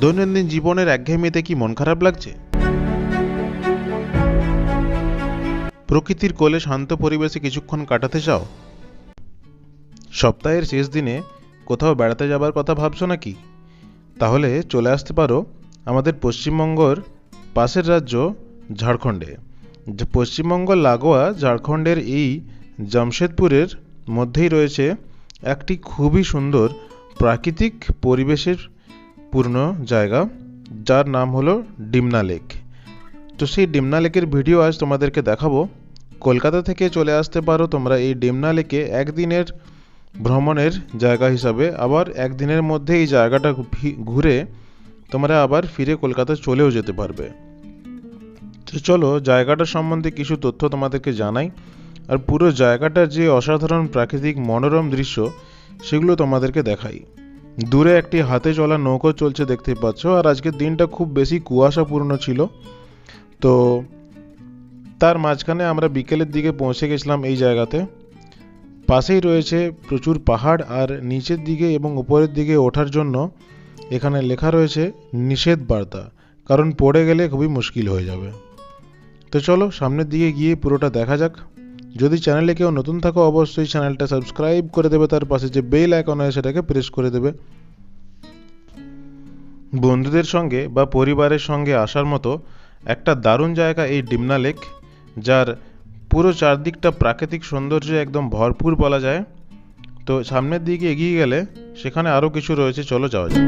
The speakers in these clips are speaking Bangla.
দৈনন্দিন জীবনের একঘেয়েমিতে কি মন খারাপ লাগছে? প্রকৃতির কোলে শান্ত পরিবেশে কিছুক্ষণ কাটাতে চাও? সপ্তাহের শেষ দিনে কোথাও বেড়াতে যাবার কথা ভাবছ নাকি? তাহলে চলে আসতে পারো আমাদের পশ্চিমবঙ্গর পাশের রাজ্য ঝাড়খণ্ডে। পশ্চিমবঙ্গ, লাগোয়া, ঝাড়খণ্ডের এই জামশেদপুরের মধ্যেই রয়েছে একটি খুবই সুন্দর প্রাকৃতিক পরিবেশের পূর্ণ জায়গা, যার নাম হলো ডিমনা লেক। তো সেই ডিমনা লেকের ভিডিও আজ তোমাদেরকে দেখাবো। কলকাতা থেকে চলে আসতে পারো তোমরা এই ডিমনা লেকে একদিনের ভ্রমণের জায়গা হিসাবে। আবার একদিনের মধ্যে এই জায়গাটা ঘুরে তোমরা আবার ফিরে কলকাতা চলেও যেতে পারবে। তো চলো, জায়গাটা সম্বন্ধে কিছু তথ্য তোমাদেরকে জানাই। আর পুরো জায়গাটার যে অসাধারণ প্রাকৃতিক মনোরম দৃশ্য, সেগুলো তোমাদেরকে দেখাই। দূরে একটি হাতে চলা নৌকো চলছে দেখতে পাচ্ছ, আর আজকের দিনটা খুব বেশি কুয়াশাপূর্ণ ছিল। তো তার মাঝখানে আমরা বিকেলের দিকে পৌঁছে গেছিলাম এই জায়গাতে। পাশেই রয়েছে প্রচুর পাহাড়, আর নিচের দিকে এবং উপরের দিকে ওঠার জন্য এখানে লেখা রয়েছে, নিষেধ বার্তা। কারণ পড়ে গেলে খুবই মুশকিল হয়ে যাবে। তো চলো সামনের দিকে গিয়ে পুরোটা দেখা যাক। যদি চ্যানেলে কেউ নতুন থাকো, অবশ্যই চ্যানেলটা সাবস্ক্রাইব করে দেবে। তার পাশে যে বেল আইকন আছে, সেটাকে প্রেস করে দেবে। বন্ধুদের সঙ্গে বা পরিবারের সঙ্গে আসার মতো একটা দারুণ জায়গা এই ডিমনা লেক, যার পুরো চারদিকটা প্রাকৃতিক সৌন্দর্য একদম ভরপুর বলা যায়। তো সামনের দিকে এগিয়ে গেলে সেখানে আরও কিছু রয়েছে। চলো যাওয়া যাক।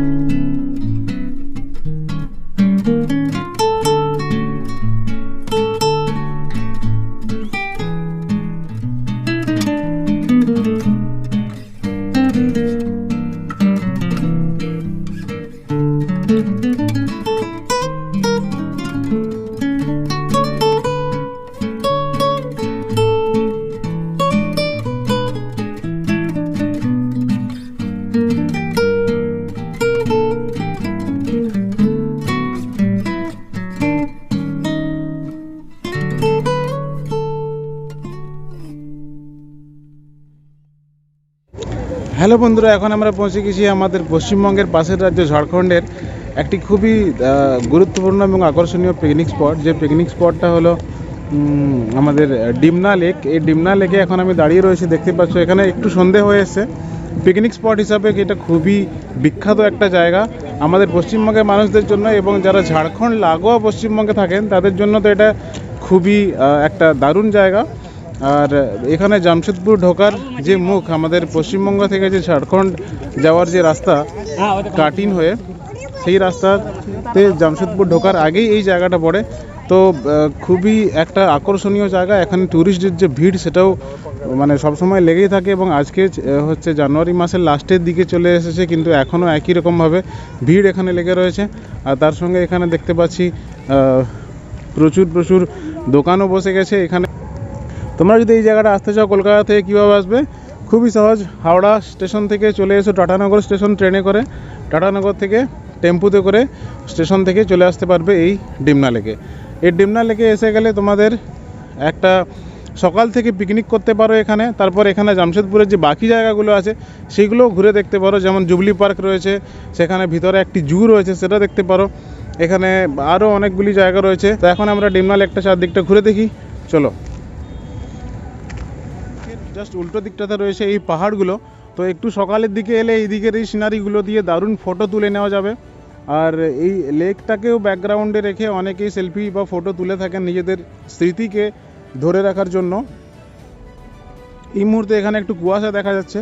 হ্যালো বন্ধুরা, এখন আমরা পৌঁছে গেছি আমাদের পশ্চিমবঙ্গের পাশের রাজ্য ঝাড়খণ্ডের একটি খুবই গুরুত্বপূর্ণ এবং আকর্ষণীয় পিকনিক স্পট যে পিকনিক স্পটটা হলো আমাদের ডিমনা লেক। এই ডিমনা লেকে এখন আমি দাঁড়িয়ে রয়েছি, দেখতে পাচ্ছ, এখানে একটু সন্ধে হয়ে এসছে। পিকনিক স্পট হিসাবে এটা খুবই বিখ্যাত একটা জায়গা। আমাদের পশ্চিমবঙ্গের মানুষদের জন্য এবং যারা ঝাড়খণ্ড লাগোয়া পশ্চিমবঙ্গে থাকেন, তাদের জন্য তো এটা খুবই একটা দারুণ জায়গা। আর এখানে জামশেদপুর ঢোকার যে মুখ আমাদের পশ্চিমবঙ্গ থেকে যে ঝাড়খণ্ড যাওয়ার যে রাস্তা কাটিন হয়ে, সেই রাস্তাতে জামশেদপুর ঢোকার আগেই এই জায়গাটা পড়ে। তো খুবই একটা আকর্ষণীয় জায়গা। এখানে ট্যুরিস্টের যে ভিড়, সেটাও মানে সবসময় লেগেই থাকে এবং আজকে হচ্ছে জানুয়ারি মাসের লাস্টের দিকে চলে এসেছে, কিন্তু এখনও একই রকমভাবে ভিড় এখানে লেগে রয়েছে। আর তার সঙ্গে এখানে দেখতে পাচ্ছি প্রচুর প্রচুর দোকানও বসে গেছে। এখানে তোমরা যদি এই জায়গাটা আসতে চাও কলকাতা থেকে কীভাবে আসবে? খুবই সহজ। হাওড়া স্টেশন থেকে চলে এসো, টাটানগর স্টেশন ট্রেনে করে। টাটানগর থেকে টেম্পুতে করে স্টেশন থেকে চলে আসতে পারবে এই ডিমনা লেকে। এই ডিমনা লেকে এসে গেলে তোমাদের একটা সকাল থেকে পিকনিক করতে পারো এখানে। তারপর এখানে জামশেদপুরের যে বাকি জায়গাগুলো আছে, সেগুলোও ঘুরে দেখতে পারো। যেমন জুবলি পার্ক রয়েছে, সেখানে ভিতরে একটি জু রয়েছে, সেটা দেখতে পারো। এখানে আরও অনেকগুলি জায়গা রয়েছে। তো এখন আমরা ডিমনা লেকটা চারদিকটা ঘুরে দেখি। চলো। জাস্ট উল্টো দিকটাতে রয়েছে এই পাহাড়গুলো। তো একটু সকালের দিকে এলে এই দিকের এই সিনারিগুলো দিয়ে দারুণ ফটো তুলে নেওয়া যাবে। আর এই লেকটাকেও ব্যাকগ্রাউন্ডে রেখে অনেকেই সেলফি বা ফটো তুলে থাকেন নিজেদের স্মৃতিকে ধরে রাখার জন্য। এই মুহূর্তে এখানে একটু কুয়াশা দেখা যাচ্ছে।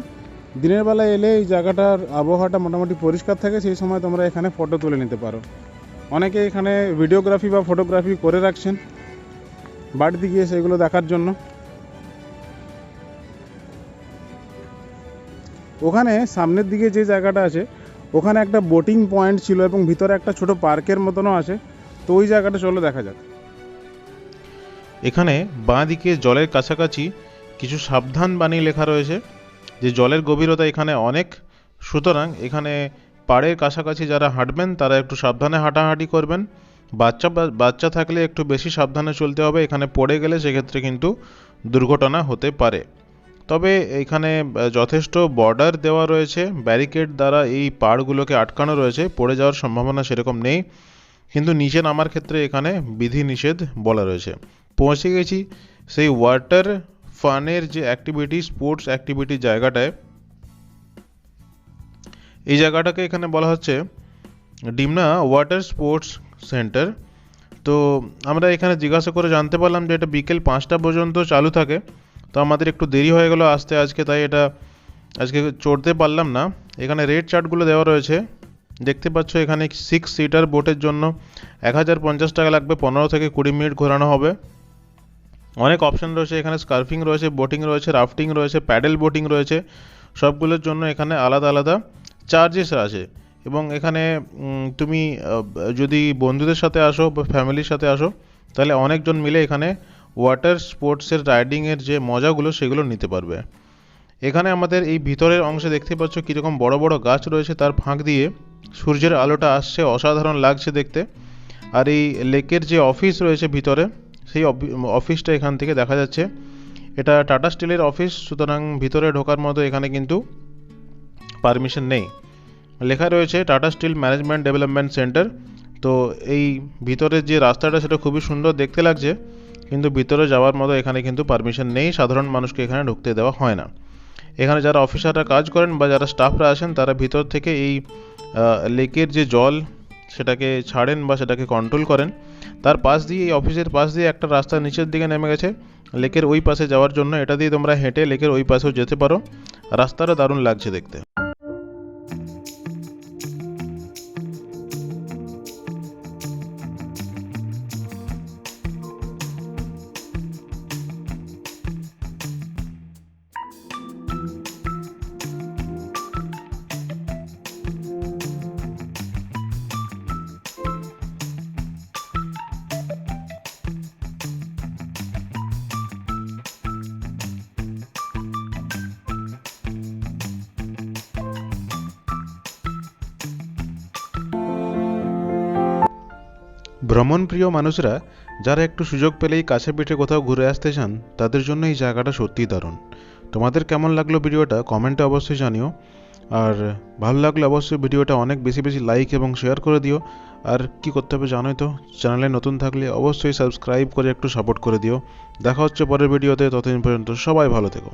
দিনের বেলা এলে এই জায়গাটার আবহাওয়াটা মোটামুটি পরিষ্কার থাকে, সেই সময় তোমরা এখানে ফটো তুলে নিতে পারো। অনেকে এখানে ভিডিওগ্রাফি বা ফটোগ্রাফি করে রাখছেন। বাড়িতে গিয়ে সেগুলো দেখার জন্য। ওখানে সামনের দিকে যে জায়গাটা আছে, ওখানে একটা বোটিং পয়েন্ট ছিল এবং ভিতরে একটা ছোট পার্কের মতনও আছে। তো ওই জায়গাটা চলো দেখা যাক। এখানে বাঁ দিকে জলের কাছাকাছি কিছু সাবধান বাণী লেখা রয়েছে, যে জলের গভীরতা এখানে অনেক। সুতরাং এখানে পাড়ের কাছাকাছি যারা হাঁটবেন, তারা একটু সাবধানে হাঁটাহাঁটি করবেন। বাচ্চা বাচ্চা থাকলে একটু বেশি সাবধানে চলতে হবে। এখানে পড়ে গেলে সেক্ষেত্রে কিন্তু দুর্ঘটনা হতে পারে। তবে এখানে যথেষ্ট বর্ডার দেওয়া রয়েছে। ব্যারিকেড দ্বারা এই পাড়গুলোকে আটকানো রয়েছে। পড়ে যাওয়ার সম্ভাবনা সেরকম নেই। কিন্তু নিচে নামার ক্ষেত্রে এখানে বিধি নিষেধ বলা রয়েছে। পৌঁছে গেছি সেই ওয়াটার ফানের যে অ্যাক্টিভিটি স্পোর্টস অ্যাক্টিভিটি জায়গাটায়। এই জায়গাটাকে এখানে বলা হচ্ছে ডিমনা ওয়াটার স্পোর্টস সেন্টার তো আমরা এখানে জিজ্ঞাসা করে জানতে পারলাম যে এটা বিকেল পাঁচটা পর্যন্ত চালু থাকে। তো আমাদের একটু দেরি হয়ে গেলো আসতে, আজকে তাই এটা, আজকে চড়তে পারলাম না। এখানে রেট চার্টগুলো দেওয়া রয়েছে। দেখতে পাচ্ছ এখানে সিক্স সিটার বোটের জন্য এক হাজার পঞ্চাশ টাকা লাগবে, পনেরো থেকে কুড়ি মিনিট ঘোরানো হবে। অনেক অপশন রয়েছে, এখানে স্কার্ফিং রয়েছে বোটিং রয়েছে রাফটিং রয়েছে প্যাডেল বোটিং রয়েছে, সবগুলোর জন্য এখানে আলাদা আলাদা চার্জেস আছে। এবং এখানে তুমি যদি বন্ধুদের সাথে আসো বা ফ্যামিলির সাথে আসো, তাহলে অনেকজন মিলে এখানে ওয়াটার স্পোর্টসের রাইডিংয়ের যে মজাগুলো সেগুলো নিতে পারবে। এখানে আমাদের এই ভিতরের অংশে দেখতে পাচ্ছ কীরকম বড় বড় গাছ রয়েছে, তার ফাঁক দিয়ে সূর্যের আলোটা আসছে, অসাধারণ লাগছে দেখতে। আর এই লেকের যে অফিস রয়েছে ভিতরে, সেই অফি- অফিসটা এখান থেকে দেখা যাচ্ছে। এটা টাটা স্টিলের অফিস সুতরাং ভিতরে ঢোকার মতো এখানে কিন্তু পারমিশন নেই। লেখা রয়েছে Tata steel management development centre তো এই ভিতরের যে রাস্তাটা, সেটা খুবই সুন্দর দেখতে লাগছে। কিন্তু ভিতরে যাওয়ার মতো এখানে কিন্তু পারমিশন নেই, সাধারণ মানুষকে এখানে ঢুকতে দেওয়া হয় না। এখানে যারা অফিসাররা কাজ করেন বা যারা স্টাফরা আসেন তারা ভিতর থেকে এই লেকের যে জল, সেটাকে ছাড়েন বা সেটাকে কন্ট্রোল করেন। তার পাশ দিয়ে, এই অফিসের পাশ দিয়ে একটা রাস্তা নিচের দিকে নেমে গেছে। লেকের ওই পাশে যাওয়ার জন্য এটা দিয়ে তোমরা হেঁটে লেকের ওই পাশেও যেতে পারো। রাস্তাটা দারুণ লাগছে দেখতে। ভ্রমণপ্রিয় মানুষরা যারা একটু সুযোগ পেলেই কাছে পিঠে কোথাও ঘুরে আসতে চান, তাদের জন্য এই জায়গাটা সত্যিই দারুণ। তোমাদের কেমন লাগল ভিডিওটা কমেন্টে অবশ্যই জানিও। আর ভালো লাগলে অবশ্যই ভিডিওটা অনেক বেশি বেশি লাইক এবং শেয়ার করে দিও। আর কি করতে হবে জানোই তো, চ্যানেলে নতুন থাকলে অবশ্যই সাবস্ক্রাইব করে একটু সাপোর্ট করে দিও। দেখা হচ্ছে পরের ভিডিওতে, ততদিন পর্যন্ত সবাই ভালো থেকো।